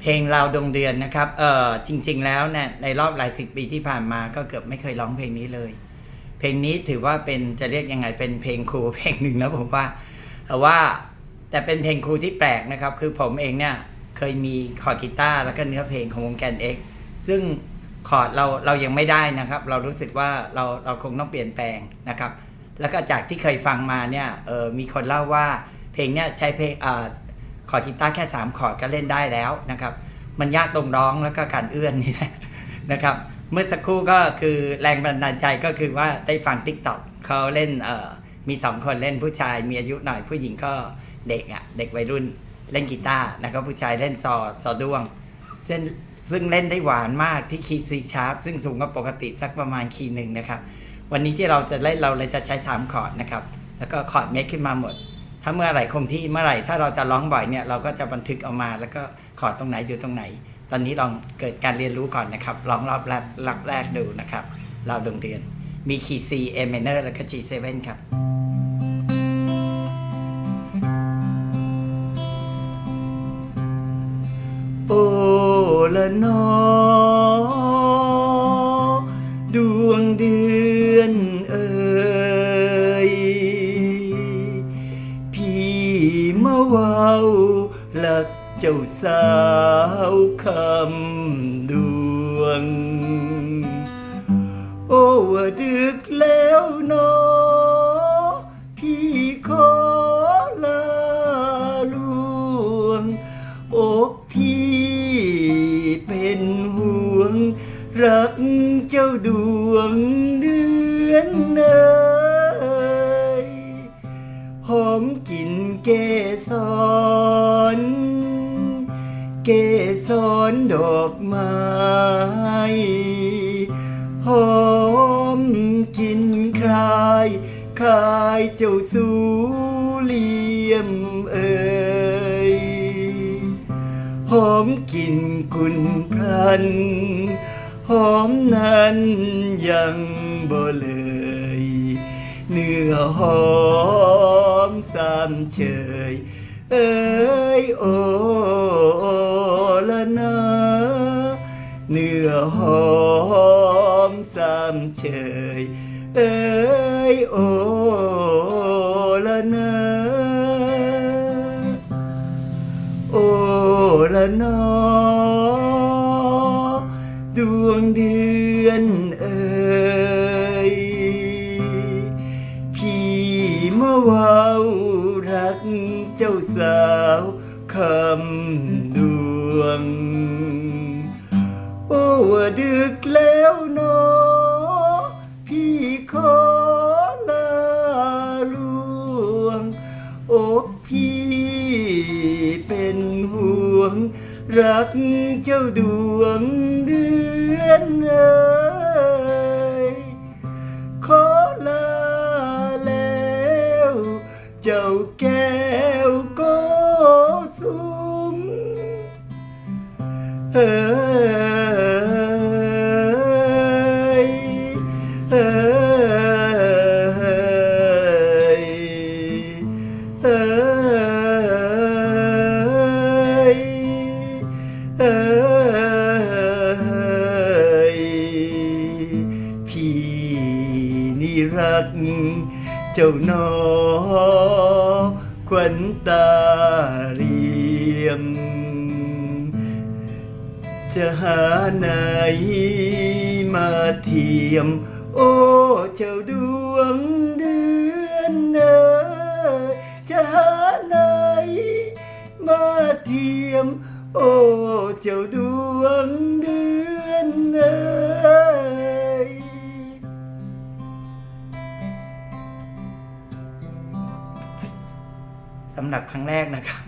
เพลงเราดวงเดือนนะครับเออจริง ๆ แล้วเนี่ยในรอบหลายสิบปีที่ผ่านมาก็เกือบไม่เคยร้องเพลงนี้เลย เพลงนี้ถือว่าเป็นจะเรียกยังไงเป็นเพลงครูเพลงหนึ่งนะผมว่าแต่ว่าแต่เป็นเพลงครูที่แปลกนะครับ คือผมเองเนี่ยเคยมีคอร์ดกีตาร์แล้วก็เนื้อเพลงของวงแกนเอ็กซึ่งคอร์ดเราเรายังไม่ได้นะครับ เรารู้สึกว่าเราเราคงต้องเปลี่ยนแปลงนะครับ แล้วก็จากที่เคยฟังมาเนี่ยเออมีคนเล่าว่าเพลงเนี่ยใช้เพลงอ่า คอร์ดกีตาร์แค่ 3 คอร์ดก็เล่นได้แล้วนะครับ มันยากตรงร้องแล้วก็การเอื้อนนี่แหละนะครับ เมื่อสักครู่ก็คือแรงบันดาลใจก็คือว่าได้ฟังทิกตอกเขาเล่นเอ่อมีสองคนเล่นผู้ชายมีอายุหน่อยผู้หญิงก็เด็กอะเด็กวัยรุ่นเล่นกีตาร์แล้วก็ผู้ชายเล่นซอซอด้วงซึ่งซึ่งเล่นได้หวานมากที่คีย์ซีชาร์ปซึ่งสูงกว่าปกติสักประมาณคีย์หนึ่งนะครับ วันนี้ที่เราจะเล่นเราเลยจะใช้สามคอร์ดนะครับ แล้วก็คอร์ดเมคขึ้นมาหมด ถ้าเมื่อไหร่คงที่เมื่อไหร่ถ้าเราจะร้องบ่อยเนี่ยเราก็จะบันทึกเอามา แล้วก็คอตรงไหนอยู่ตรงไหน ตอนนี้ลองเกิดการเรียนรู้ก่อนนะครับลองรอบแรกรอบแรกดูนะครับ เราดวงเดือนมีคีย์ C A minor แล้วก็ G7 ครับโอละนอ มาว้าหลักเจ้าสาวคำดวง โอ้ว่าดึกแล้วนอพี่ขอลาลวงอกพี่เป็นห่วง รักเจ้าดวงเดือนเอ่ยหอมกลิ่นเก สรเกสรดอกไม้หอมกินคลายคายเจ้าสูเลียมเอ่ยหอมกินกุนพรันหอมนั้นยังบ่เลยเนื้อหอมสามเชย เอ้ยโอละนะเนื้อหอมสามเชยเอ้ยโอละนะโอละนอดวงเดือนเอ่ย เจ้าสาวคำดวง โอ้ดึกแล้วเนอพี่ขอลาลวงอกพี่เป็นห่วง รักเจ้าดวงเดือนเอ เอ้ยเอ้ยเอ้ยเอ้ยพี่นี่รักเจ้าหนอควันตาเรียม จะหาไหนมาเทียม โอ้เจ้าดวงเดือนเอ๋ยจะหาไหนมาเทียม โอ้เจ้าดวงเดือนเอ๋ยสำหรับครั้งแรกนะครับ